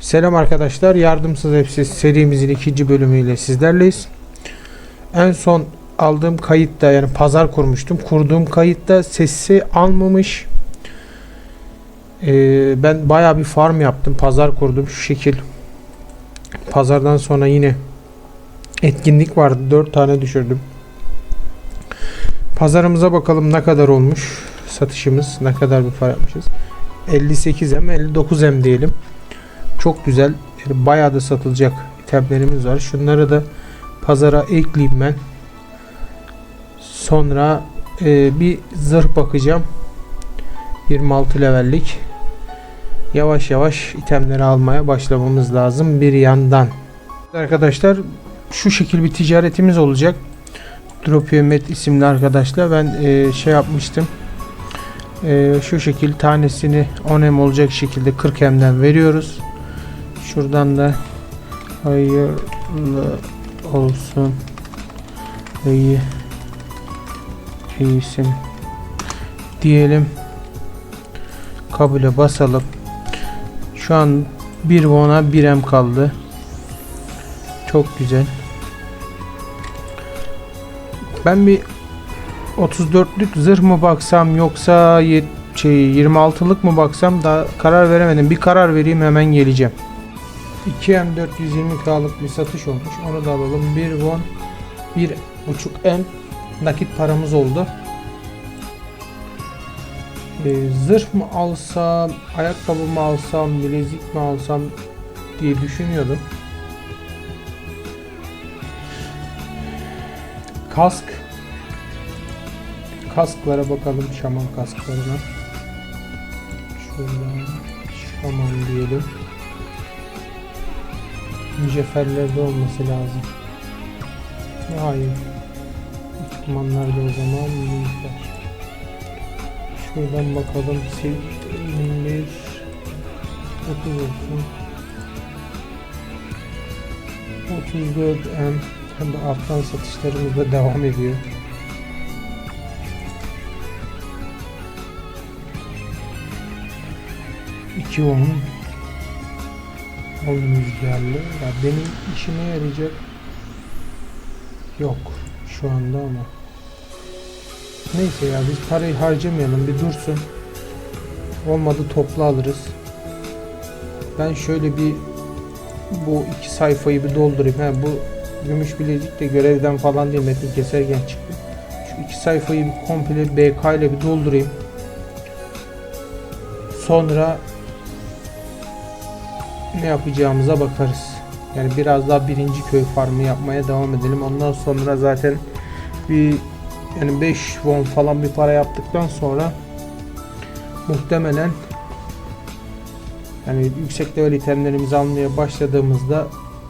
Selam arkadaşlar. Yardımsız Hepsiz serimizin ikinci bölümüyle sizlerleyiz. En son aldığım kayıtta yani pazar kurmuştum. Kurduğum kayıtta sesi almamış. Ee, ben bayağı bir farm yaptım. Pazar kurdum şu şekil. Pazardan sonra yine etkinlik vardı. 4 tane düşürdüm. Pazarımıza bakalım ne kadar olmuş satışımız. Ne kadar bir para yapmışız. 58M 59M diyelim. Çok güzel. Bayağı da satılacak itemlerimiz var. Şunları da pazara ekleyeyim ben. Sonra e, bir zırh bakacağım. 26 levellik. Yavaş yavaş itemleri almaya başlamamız lazım bir yandan. Arkadaşlar şu şekil bir ticaretimiz olacak. Dropiomet isimli arkadaşla ben e, şey yapmıştım. E, şu şekil tanesini 10 m olacak şekilde 40 m'den veriyoruz. Şuradan da hayırlı olsun. İyi iyisin diyelim. Kabule basalım. Şu an bir won'a 1 M kaldı. Çok güzel. Ben bir 34'lük zırh mı baksam yoksa şey 26'lık mı baksam da karar veremedim. Bir karar vereyim hemen geleceğim. 2M 420K'lık bir satış olmuş. Onu da alalım. 1 won 1.5 M nakit paramız oldu. Ee, zırh mı alsam, ayakkabı mı alsam, bilezik mi alsam diye düşünüyordum. Kask. Kasklara bakalım şaman kasklarına. Şuradan şaman diyelim. Mücevherlerde olması lazım. Hayır. Ekipmanlarda o zaman mücevher. Şuradan bakalım. Sil 21 30 olsun. 34 M hem de alttan satışlarımız da devam ediyor. İki on on rüzgarlı. Ya benim işime yarayacak yok şu anda ama. Neyse ya biz parayı harcamayalım bir dursun. Olmadı toplu alırız. Ben şöyle bir bu iki sayfayı bir doldurayım. Ha, bu gümüş bilezik de görevden falan değil Metin Kesergen çıktı. Şu iki sayfayı komple BK ile bir doldurayım. Sonra ne yapacağımıza bakarız. Yani biraz daha birinci köy farmı yapmaya devam edelim. Ondan sonra zaten bir yani 5 won falan bir para yaptıktan sonra muhtemelen yani yüksek level itemlerimizi almaya başladığımızda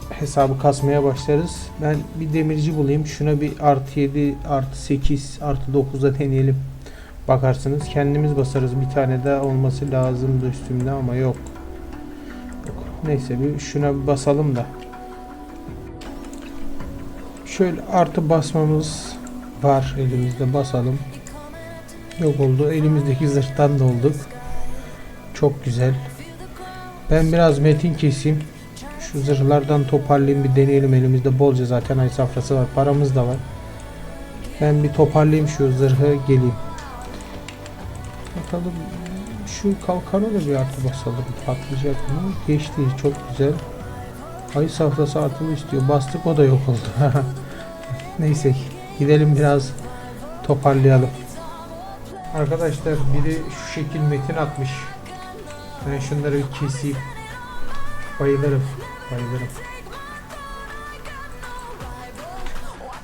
hesabı kasmaya başlarız. Ben bir demirci bulayım. Şuna bir artı 7, artı 8, artı 9'a deneyelim. Bakarsınız. Kendimiz basarız. Bir tane daha olması lazımdı üstümde ama yok. Neyse bir şuna bir basalım da. Şöyle artı basmamız var elimizde basalım. Yok oldu. Elimizdeki zırhtan da olduk. Çok güzel. Ben biraz metin keseyim. Şu zırhlardan toparlayayım bir deneyelim. Elimizde bolca zaten ay safrası var. Paramız da var. Ben bir toparlayayım şu zırhı geleyim. Bakalım şu kalkana da bir artı basalım. Patlayacak mı? Geçti. Çok güzel. Ay safrası artılı istiyor. Bastık o da yok oldu. Neyse gidelim biraz toparlayalım. Arkadaşlar biri şu şekil metin atmış. Ben şunları bir keseyim. Bayılırım. Bayılırım.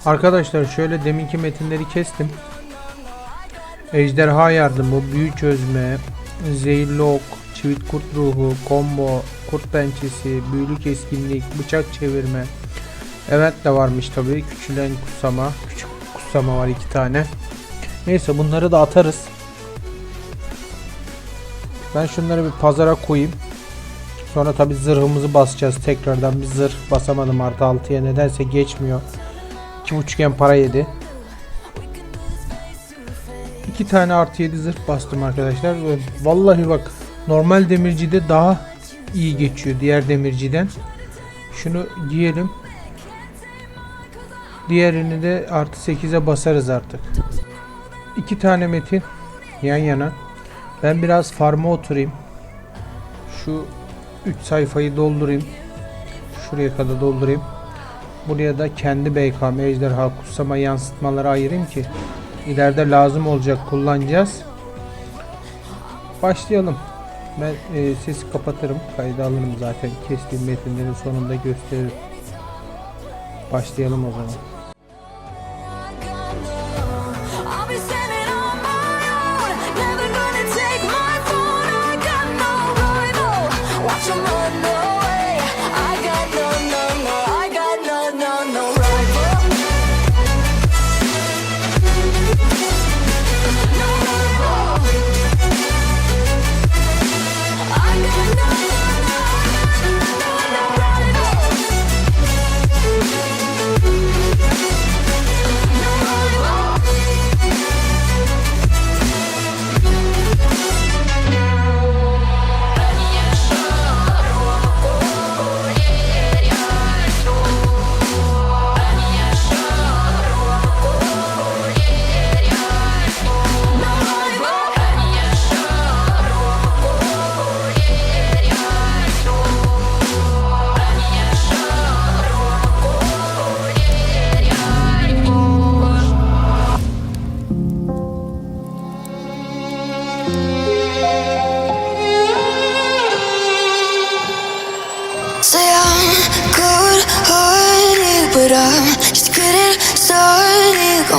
Arkadaşlar şöyle deminki metinleri kestim. Ejderha yardımı, büyü çözme, zehirli ok, çivit kurt ruhu, combo, kurt pençesi, büyülü keskinlik, bıçak çevirme. Evet de varmış tabii. Küçülen kutsama. Küçük kutsama var iki tane. Neyse bunları da atarız. Ben şunları bir pazara koyayım. Sonra tabi zırhımızı basacağız tekrardan. Bir zırh basamadım artı 6'ya nedense geçmiyor. 2.5 para yedi. İki tane artı 7 zırh bastım arkadaşlar. Vallahi bak normal demircide daha iyi geçiyor diğer demirciden. Şunu giyelim. Diğerini de artı 8'e basarız artık. İki tane metin yan yana. Ben biraz farma oturayım. Şu 3 sayfayı doldurayım. Şuraya kadar doldurayım. Buraya da kendi BKM ejderha kutsama yansıtmaları ayırayım ki ileride lazım olacak kullanacağız. Başlayalım. Ben e, sesi kapatırım. Kaydı alırım zaten. Kestiğim metinlerin sonunda gösteririm. Başlayalım o zaman.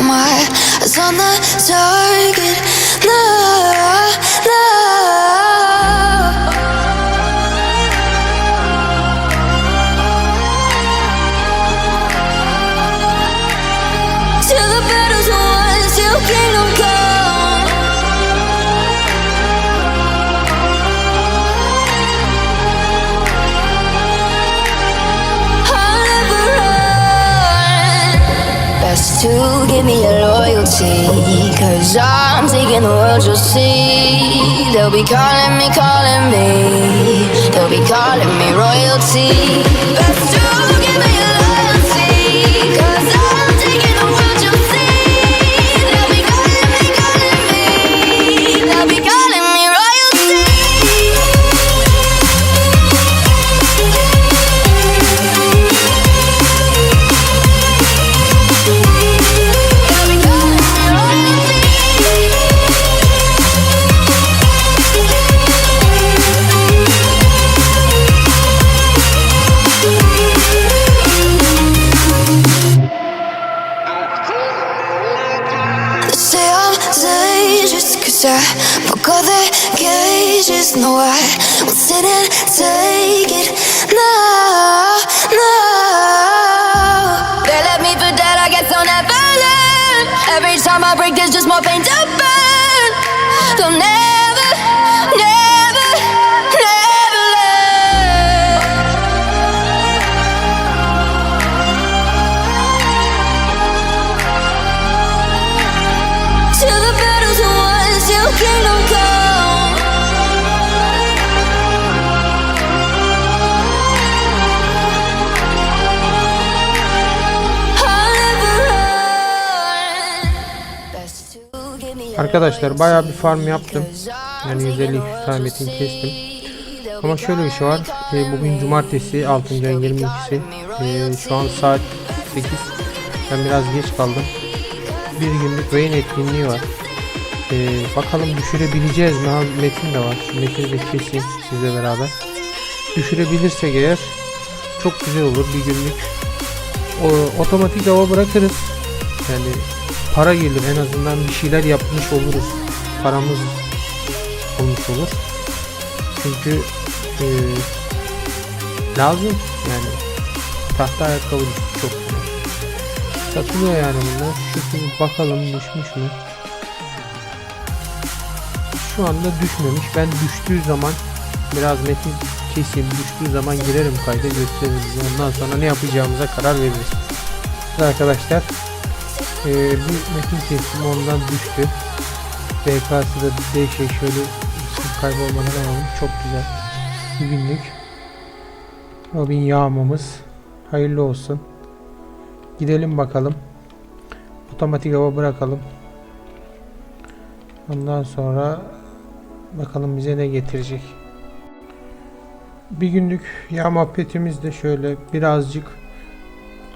My eyes on the target. No, to give me your loyalty. Cause I'm taking the world, you'll see. They'll be calling me, calling me. They'll be calling me royalty. Best to give me time I break there's just more pain to burn. They'll never, Arkadaşlar bayağı bir farm yaptım. Yani I'm 150 taking tane the metin world, kestim. Ama şöyle bir şey var. E, bugün cumartesi 6. ayın 22'si. E, şu an saat 8. Ben biraz geç kaldım. Bir günlük Rain etkinliği var. E, bakalım düşürebileceğiz mi? Ha, metin de var. Şu metini de keseyim sizle beraber. Düşürebilirsek eğer çok güzel olur bir günlük. O, otomatik hava bırakırız. Yani para gelir en azından bir şeyler yapmış oluruz. Paramız olmuş olur. Çünkü e, lazım yani tahta ayakkabı çok. Satılıyor yani bunlar. Şu bakalım düşmüş mü? Şu anda düşmemiş. Ben düştüğü zaman biraz metin keseyim. Düştüğü zaman girerim kayda gösteririz. Ondan sonra ne yapacağımıza karar veririz. Arkadaşlar e, bir metin kestim ondan düştü. BK'sı da değişik şöyle kaybolmadan alalım. Çok güzel. Bir günlük Robin yağmamız hayırlı olsun. Gidelim bakalım. Otomatik hava bırakalım. Ondan sonra bakalım bize ne getirecek. Bir günlük yağ muhabbetimizde şöyle birazcık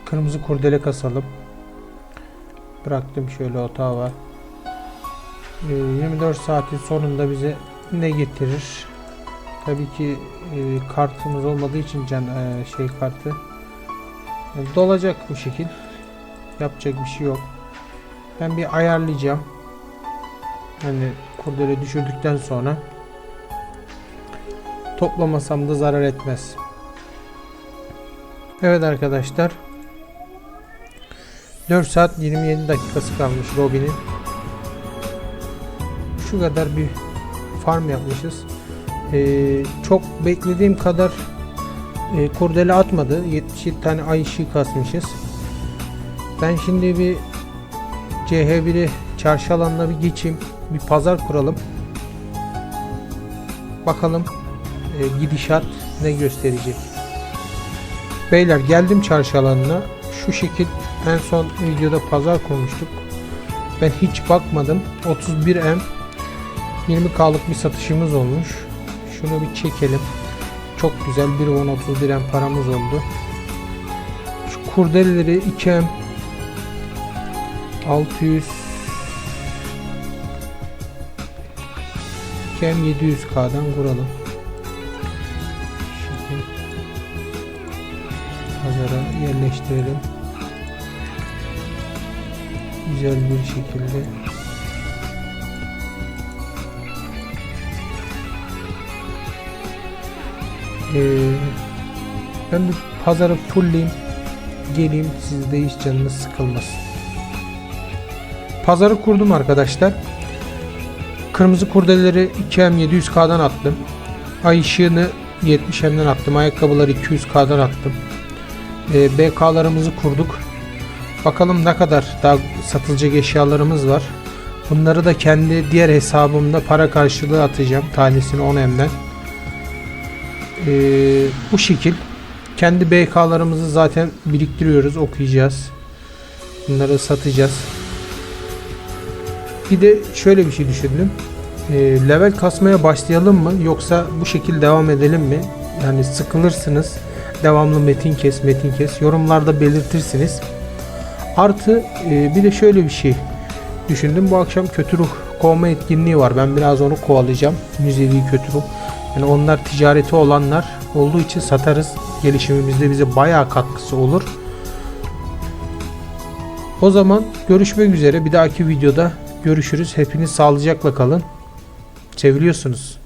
kırmızı kurdele kasalım. Bıraktım şöyle otağa var. Ee, 24 saatin sonunda bize ne getirir? Tabii ki e, kartımız olmadığı için can e, şey kartı e, dolacak bu şekil. Yapacak bir şey yok. Ben bir ayarlayacağım. Hani kurdele düşürdükten sonra toplamasam da zarar etmez. Evet arkadaşlar. 4 saat 27 dakikası kalmış Robin'in. Şu kadar bir farm yapmışız. Ee, çok beklediğim kadar e, kurdele atmadı. 77 tane ay ışığı kasmışız. Ben şimdi bir CH1'i çarşı alanına bir geçeyim. Bir pazar kuralım. Bakalım e, gidişat ne gösterecek. Beyler geldim çarşı alanına. Şu şekil en son videoda pazar kurmuştuk. Ben hiç bakmadım. 31M 20K'lık bir satışımız olmuş. Şunu bir çekelim. Çok güzel 1.10 31M paramız oldu. Şu kurdeleleri 2M 600 2M 700K'dan kuralım. Şimdi pazara yerleştirelim. Güzel bir şekilde Ee, ben bir pazarı fullleyeyim. Geleyim sizde hiç canınız sıkılmasın. Pazarı kurdum arkadaşlar. Kırmızı kurdeleri 2M 700K'dan attım. Ay ışığını 70M'den attım. Ayakkabıları 200K'dan attım. Ee, BK'larımızı kurduk. Bakalım ne kadar daha satılacak eşyalarımız var. Bunları da kendi diğer hesabımda para karşılığı atacağım. Tanesini 10M'den. Ee, bu şekil. Kendi BK'larımızı zaten biriktiriyoruz, okuyacağız. Bunları satacağız. Bir de şöyle bir şey düşündüm. Ee, level kasmaya başlayalım mı yoksa bu şekil devam edelim mi? Yani sıkılırsınız. Devamlı metin kes, metin kes. Yorumlarda belirtirsiniz. Artı e, bir de şöyle bir şey düşündüm. Bu akşam kötü ruh kovma etkinliği var. Ben biraz onu kovalayacağım. Müzevi kötü ruh. Yani onlar ticareti olanlar olduğu için satarız. Gelişimimizde bize bayağı katkısı olur. O zaman görüşmek üzere. Bir dahaki videoda görüşürüz. Hepiniz sağlıcakla kalın. Seviliyorsunuz.